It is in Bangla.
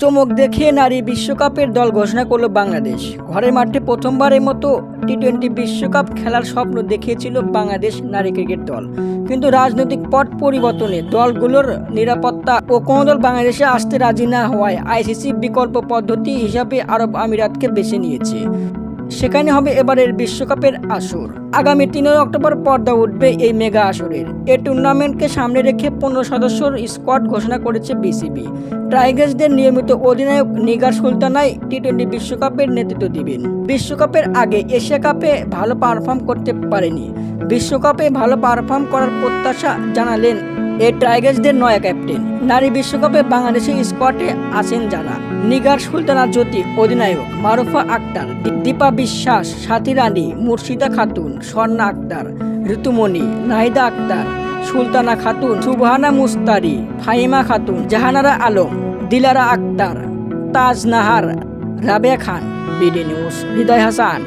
চমক দেখিয়ে নারী বিশ্বকাপের দল ঘোষণা করল বাংলাদেশ। ঘরের মাঠে প্রথমবারের মতো টি টোয়েন্টি বিশ্বকাপ খেলার স্বপ্ন দেখিয়েছিল বাংলাদেশ নারী ক্রিকেট দল। কিন্তু রাজনৈতিক পট পরিবর্তনে দলগুলোর নিরাপত্তা ও কোনো দল বাংলাদেশে আসতে রাজি না হওয়ায় আইসিসি বিকল্প পদ্ধতি হিসাবে আরব আমিরাতকে বেছে নিয়েছে। সেখানে হবে এবারের বিশ্বকাপের আসর। আগামী তিনই অক্টোবর পর্দা উঠবে এই মেগা আসরের। এই টুর্নামেন্টকে সামনে রেখে পনেরো সদস্যর স্কোয়াড ঘোষণা করেছে বিসিবি। টাইগার্সদের নিয়মিত অধিনায়ক নিগার সুলতানাই টি টোয়েন্টি বিশ্বকাপের নেতৃত্ব দিবেন। বিশ্বকাপের আগে এশিয়া কাপে ভালো পারফর্ম করতে পারেনি। বিশ্বকাপে ভালো পারফর্ম করার প্রত্যাশা জানালেন এই টাইগার্সদের নয়া ক্যাপ্টেন। নারী বিশ্বকাপে বাংলাদেশের স্কোয়াডে আছেন যারা। নিগার সুলতানা জ্যোতি, অধিনায়ক মারুফা আক্তার দীপা বিশ্বাস সাথী রানী মুর্শিদা খাতুন, স্বর্ণা আক্তার, ঋতুমণি, নাহিদা আক্তার, সুলতানা খাতুন, সুবহানা মুস্তারি, ফাহিমা খাতুন, জাহানারা আলম, দিলারা আক্তার, তাজ নাহার, রাবেয়া খান, বিডি নিউজ, হৃদয় হাসান।